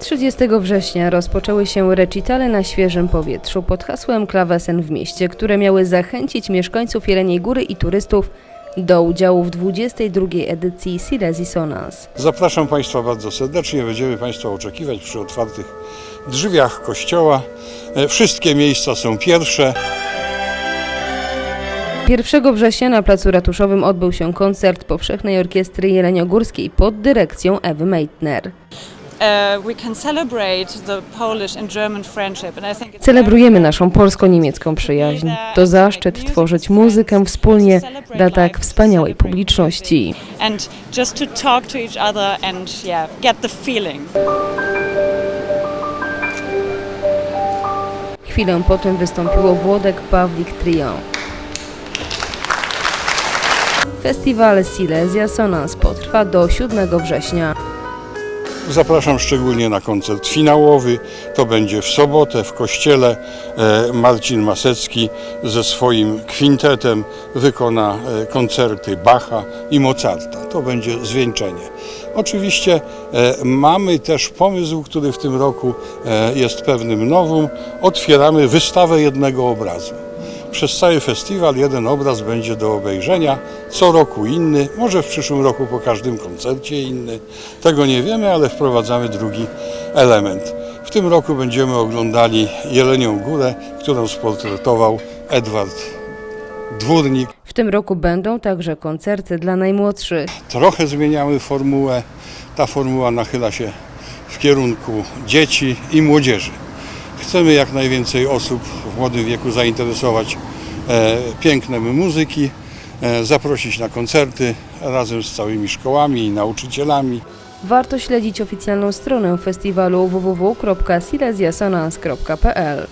30 września rozpoczęły się recitale na świeżym powietrzu pod hasłem Klawesen w mieście, które miały zachęcić mieszkańców Jeleniej Góry i turystów do udziału w 22 edycji Silesi Sonans. Zapraszam Państwa bardzo serdecznie. Będziemy Państwa oczekiwać przy otwartych drzwiach kościoła. E, Wszystkie miejsca są pierwsze. 1 września na Placu Ratuszowym odbył się koncert Powszechnej Orkiestry Jeleniogórskiej pod dyrekcją Ewy Meitner. Celebrujemy naszą polsko-niemiecką przyjaźń. To zaszczyt tworzyć muzykę wspólnie dla tak wspaniałej publiczności. And just to talk to each other and yeah, get the feeling. Chwilę potem wystąpiło Włodek Pawlik Trio. Festiwal Silesia Sonans potrwa do 7 września. Zapraszam szczególnie na koncert finałowy. To będzie w sobotę w kościele. E, Marcin Masecki ze swoim kwintetem wykona e, koncerty Bacha i Mozarta. To będzie zwieńczenie. Oczywiście e, mamy też pomysł, który w tym roku jest pewnym nowym. Otwieramy wystawę jednego obrazu. Przez cały festiwal jeden obraz będzie do obejrzenia, co roku inny, może w przyszłym roku po każdym koncercie inny. Tego nie wiemy, ale wprowadzamy drugi element. W tym roku będziemy oglądali Jelenią Górę, którą sportretował Edward Dwórnik. W tym roku będą także koncerty dla najmłodszych. Trochę zmieniamy formułę. Ta formuła nachyla się w kierunku dzieci i młodzieży. Chcemy jak najwięcej osób młodym wieku zainteresować e, pięknem muzyki, e, zaprosić na koncerty razem z całymi szkołami i nauczycielami. Warto śledzić oficjalną stronę festiwalu www.silesiasonans.pl.